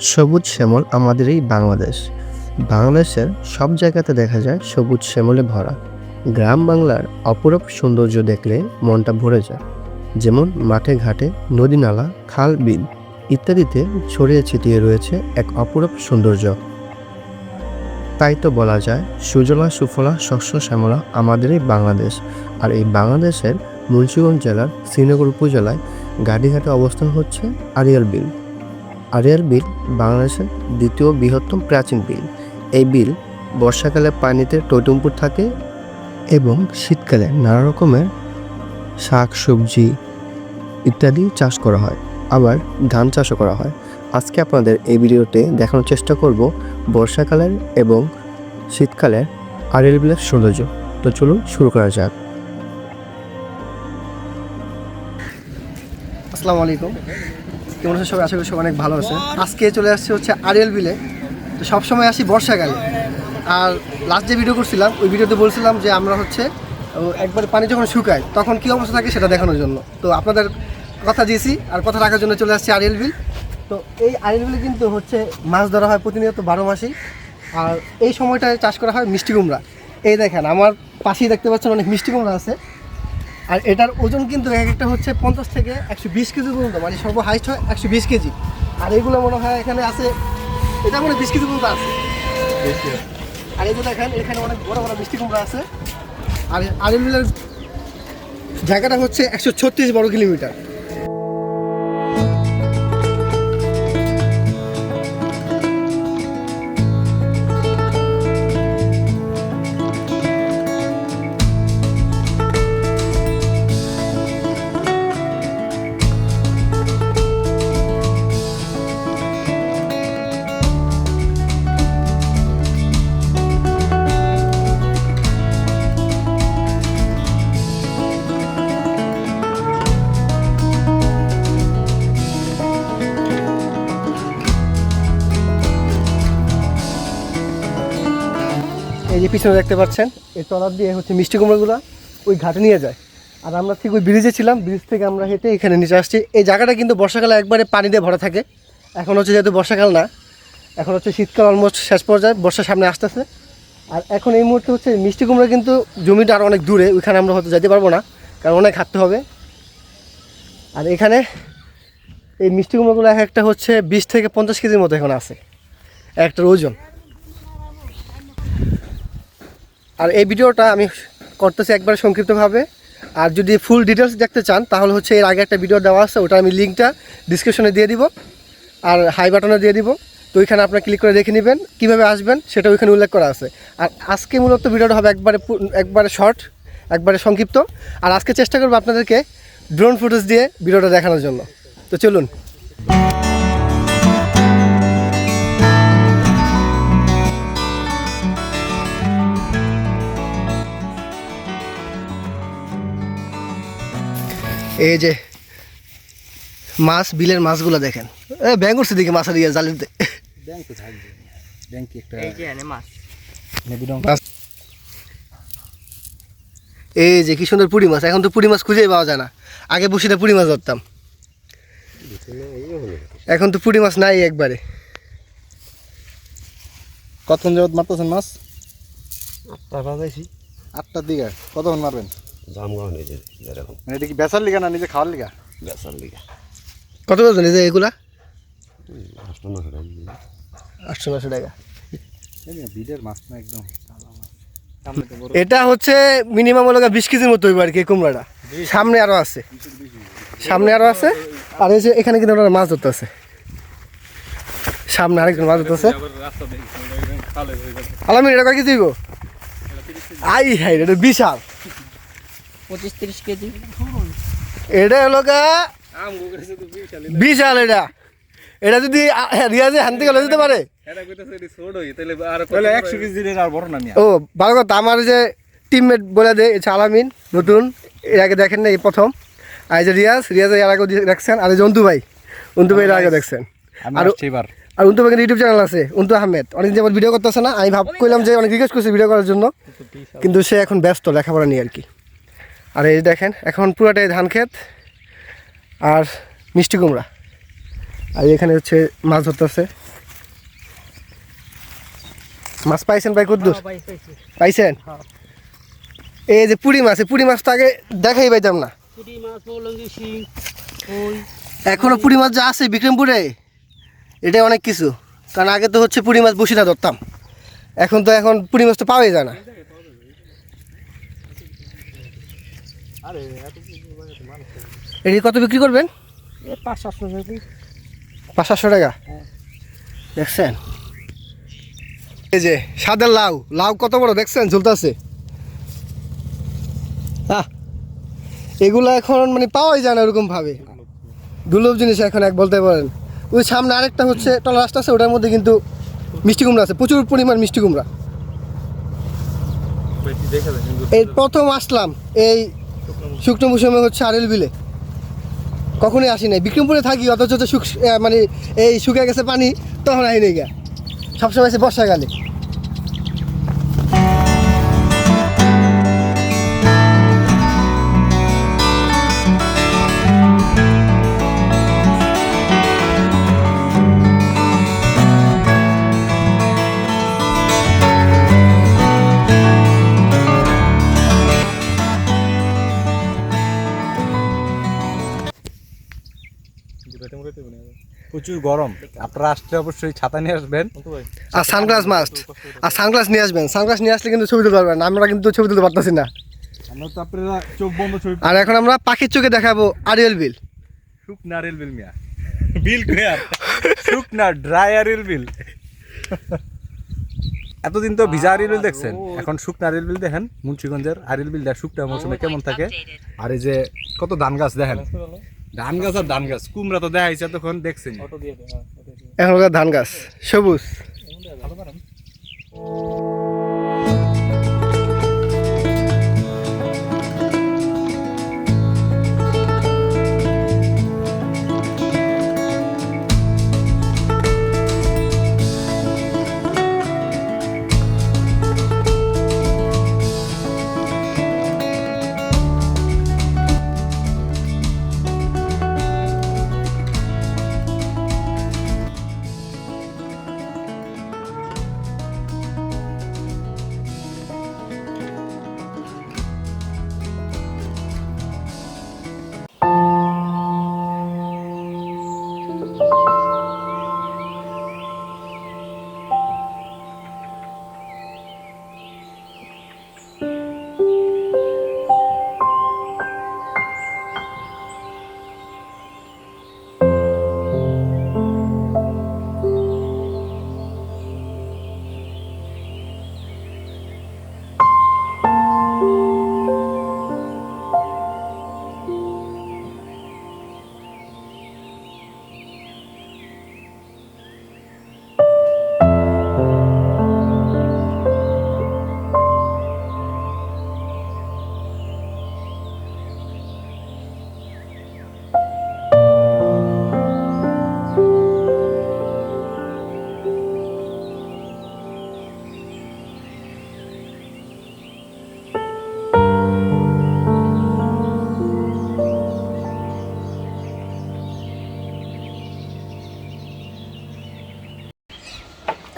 সবুজ শ্যামল আমাদের এই বাংলাদেশ। বাংলাদেশের সব জায়গাতে দেখা যায় সবুজ শ্যামলে ভরা। গ্রাম বাংলার অপরূপ সৌন্দর্য দেখলে মনটা ভরে যায়। যেমন মাঠে ঘাটে নদী নালা, খাল, বিল ইত্যাদিতে ছড়িয়ে ছিটিয়ে রয়েছে এক অপরূপ সৌন্দর্য। তাই তো বলা যায় সুজলা, সুফলা, শস্য, শ্যামলা আমাদের এই বাংলাদেশ। আর এই বাংলাদেশের মুন্সিগঞ্জ জেলার শ্রীনগর উপজেলায় গাড়িঘাটে অবস্থান হচ্ছে আরিয়াল বিল। আরিয়াল বিল বাংলাদেশের দ্বিতীয় বৃহত্তম প্রাচীন বিল। এই বিল বর্ষাকালে পানিতে টইটুম্পুর থাকে এবং শীতকালে নানা রকমের শাক, সবজি ইত্যাদি চাষ করা হয়। আবার ধান চাষও করা হয়। আজকে আপনাদের এই ভিডিওতে দেখানোর চেষ্টা করব বর্ষাকালের এবং শীতকালের আরিয়াল বিলের সৌন্দর্য। তো চলুন শুরু করা যাক। আসসালামু আলাইকুম। কেমন আছে সবাই? আশা করি সবাই অনেক ভালো আছে। আজকে চলে আসছে হচ্ছে আরিয়াল বিলে তো সবসময় আসি বর্ষাকালে। আর লাস্ট যে ভিডিও করছিলাম, ওই ভিডিওতে বলছিলাম যে আমরা হচ্ছে একবার পানি যখন শুকায়, তখন কী অবস্থা থাকে সেটা দেখানোর জন্য। তো আপনাদের কথা দিয়েছি আর কথা রাখার জন্য চলে আসছে আরিয়াল বিল তো এই আরিয়াল বিলে কিন্তু হচ্ছে মাছ ধরা হয় প্রতিনিয়ত বারো মাসেই। আর এই সময়টায় চাষ করা হয় মিষ্টি কুমড়া। এই দেখেন, আমার পাশেই দেখতে পাচ্ছেন অনেক মিষ্টি কুমড়া আছে। আর এটার ওজন কিন্তু এক একটা হচ্ছে পঞ্চাশ থেকে একশো বিশ কেজি পর্যন্ত মানে সর্ব হাইস্ট হয় একশো বিশ কেজি। আর এগুলো মনে হয় এখানে আছে এটা মনে বিশ কেজি পর্যন্ত আছে। আর এগুলো যে দেখেন এখানে অনেক বড় বড় বৃষ্টি কুমড়া আছে। আর আলিমিলের জায়গাটা হচ্ছে একশো ছত্রিশ বড় কিলোমিটার। এই যে পিছনে দেখতে পাচ্ছেন, এই ট্রলার দিয়ে হচ্ছে মিষ্টি কুমড়োগুলো ওই ঘাটে নিয়ে যায়। আর আমরা ঠিক ওই ব্রিজে ছিলাম ব্রিজ থেকে আমরা হেঁটে এখানে নিচে আসছি। এই জায়গাটা কিন্তু বর্ষাকালে একবারে পানি দিয়ে ভরা থাকে। এখন হচ্ছে যেহেতু বর্ষাকাল না, এখন হচ্ছে শীতকাল অলমোস্ট শেষ পর্যায়ে বর্ষার সামনে আসতেছে। আর এখন এই মুহূর্তে হচ্ছে মিষ্টি কুমড়ো কিন্তু জমিটা আরও অনেক দূরে, ওইখানে আমরা হয়তো যেতে পারব না, কারণ অনেক হাঁটতে হবে। আর এখানে এই মিষ্টি কুমড়োগুলো এক একটা হচ্ছে বিশ থেকে পঞ্চাশ কেজির মতো এখন আছে একটার ওজন। আর এই ভিডিওটা আমি করতেছি একবার সংক্ষিপ্তভাবে। আর যদি ফুল ডিটেলস দেখতে চান, তাহলে হচ্ছে এর আগে একটা ভিডিও দেওয়া আছে ওটা আমি লিঙ্কটা ডিসক্রিপশনে দিয়ে দিব। আর হাই বাটনে দিয়ে দিব। তো ওইখানে আপনার ক্লিক করে দেখে নেবেন, কীভাবে আসবেন, সেটা ওইখানে উল্লেখ করা আছে। আর আজকে মূলত ভিডিওটা হবে একবারে একবারে শর্ট একবারে সংক্ষিপ্ত। আর আজকে চেষ্টা করব আপনাদেরকে ড্রোন ফুটেজ দিয়ে ভিডিওটা দেখানোর জন্য। তো চলুন। এই যে মাছ বিলের মাছগুলো দেখেন। এ ব্যাং করছে দিকে মাছের ইয়ে একটা এই যে মাছ। নেবুডং মাছ। এই যে কি সুন্দর পুঁটি মাছ এখন তো পুঁটি মাছ খুঁজেই পাওয়া যায় না। আগে বসিতে পুঁটি মাছ ধরতাম। এখন তো পুঁটি মাছ নাই একবারে। কতক্ষণ যাবত মারতেছেন মাছ? আটটা বাজাইছি। আটটার দিকে। কতক্ষণ মারবেন? জামগাঁও নিজে যেরকম। মানে এটা কি বেচার লিগা না নিজে খাওয়ার লিগা? বেসার লিগা। কত ওজন এই যে এগুলা? নশো টাকা। আটশো নশো টাকা। বিলের মাছ না একদম। এটা হচ্ছে মিনিমাম হলো বিশ কেজির মতো হইব আর কি কুমড়াটা। সামনে আরও আছে। সামনে আরও আছে। আর এই যে এখানে কিন্তু ওনারা মাছ ধরতে আছে। সামনে আরেকজন মাছ ধরতেছে আলামিন এটা কয় কেজি হইব? আই হাই এটা বিশাল। পঁচিশ তিরিশ কেজি। এটা হলো গা বিশাল এটা। এটা। যদি আ- রিয়াজে হান থেকে লয়ে যেতে পারে। ও ভালো কথা আমার যে টিমমেট বলে দেয় এটা আলামিন নতুন এর আগে দেখেন না এই প্রথম। আর যে রিয়াজ রিয়াজ এর আগে দেখছেন আর অন্তু ভাই অন্তু ভাই এর আগে দেখছেন। আর আর অন্তু ভাই ইউটিউব চ্যানেল আছে অন্তু আহমেদ। অনেক যেমন ভিডিও করতেছে না আমি ভাব করলাম যে অনেক রিকোয়েস্ট করছি ভিডিও করার জন্য। কিন্তু সে এখন ব্যস্ত লেখাপড়া নিয়ে আর কি। আর এই দেখেন এখন পুরাটাই ধান ক্ষেত আর মিষ্টি কুমড়া। আর এখানে হচ্ছে মাছ ধরতেছে। মাছ পাইছেন ভাই কদ্দুর পাইছেন? এই যে পুরি মাছ এই পুরি মাছ তো আগে দেখাই পাইতাম না। এখনও পুরি মাছ যা আছে বিক্রমপুরে এটা অনেক কিছু। কারণ আগে তো হচ্ছে পুরি মাছ বসিনা ধরতাম। এখন তো এখন পুরি মাছ তো পাওয়াই যায় না। এটি কত বিক্রি করবেন? পাঁচ সাতশো টাকা পাঁচ সাতশো টাকা? দেখছেন? এই যে সাদা লাউ লাউ কত বড়? দেখছেন? ঝুলতেছে। এগুলো এখন মানে পাওয়াই যায় না ওরকম ভাবে দুর্লভ জিনিস এখন এক বলতে পারেন। ওই সামনে আরেকটা হচ্ছে টলা রাস্তা আছে ওটার মধ্যে কিন্তু মিষ্টি কুমড়া আছে প্রচুর পরিমাণ মিষ্টি কুমড়া। এই প্রথম আসলাম এই শুকনো মৌসুমে হচ্ছে আরেল বিলে। কখনোই আসি নাই। বিক্রমপুরে থাকি, অথচ শুক মানে এই শুকিয়ে গেছে পানি, তখন আই নাই গা। সবসময় আছে বর্ষাকালে। প্রচুর গরম। আপনারা আসলে অবশ্যই ছাতা নিয়ে আসবেন। আর সানগ্লাস মাস্ট। আর সানগ্লাস নিয়ে আসবেন। সানগ্লাস নিয়ে আসলে কিন্তু ছবি তুলতে পারবেন আমরা কিন্তু ছবি তুলতে পারতেছি না। আর এখন আমরা পাখির চোখে দেখাবো আরিয়াল বিল। বিল মিয়া। বিল শুকনা ড্রাই আরিয়েল বিল। এতদিন তো ভিজা আরিয়েল বিল দেখছেন। এখন শুকনা নারিয়েল বিল দেখেন। মুন্সিগঞ্জের আরিয়েল বিল শুকনা মৌসুমে কেমন থাকে। আর এই যে কত ধান গাছ দেখেন। ধান গাছ আর ধান গাছ। কুমড়া তো দেখাইছে তখন দেখছেন? এখনকার ধান গাছ সবুজ।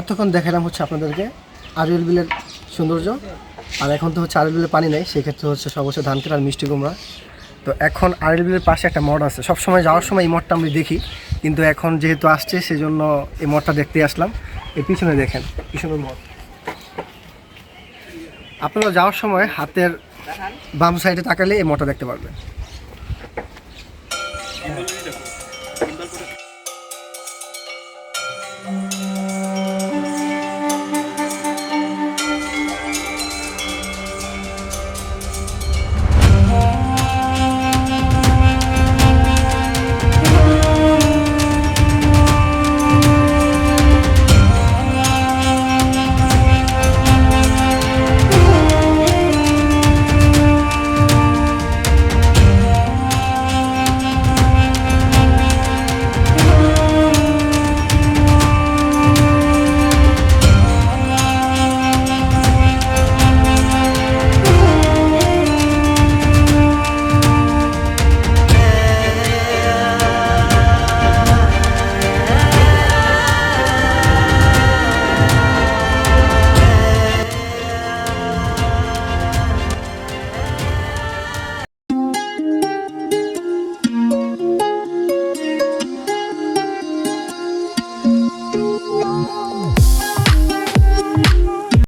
এতক্ষণ দেখালাম হচ্ছে আপনাদেরকে আরিয়াল বিলের সৌন্দর্য। আর এখন তো হচ্ছে আরিয়াল বিলের পানি নেই, সেক্ষেত্রে হচ্ছে সব হচ্ছে ধান আর মিষ্টি কুমড়া। তো এখন আরিয়াল বিলের পাশে একটা মঠ আছে। সব সময় যাওয়ার সময় এই মঠটা আমি দেখি, কিন্তু এখন যেহেতু আসছে, সেজন্য এই মঠটা দেখতে আসলাম। এই পিছনে দেখেন পিছনের মঠ। আপনারা যাওয়ার সময় হাতের বাম সাইডে তাকালে এই মঠটা দেখতে পারবেন।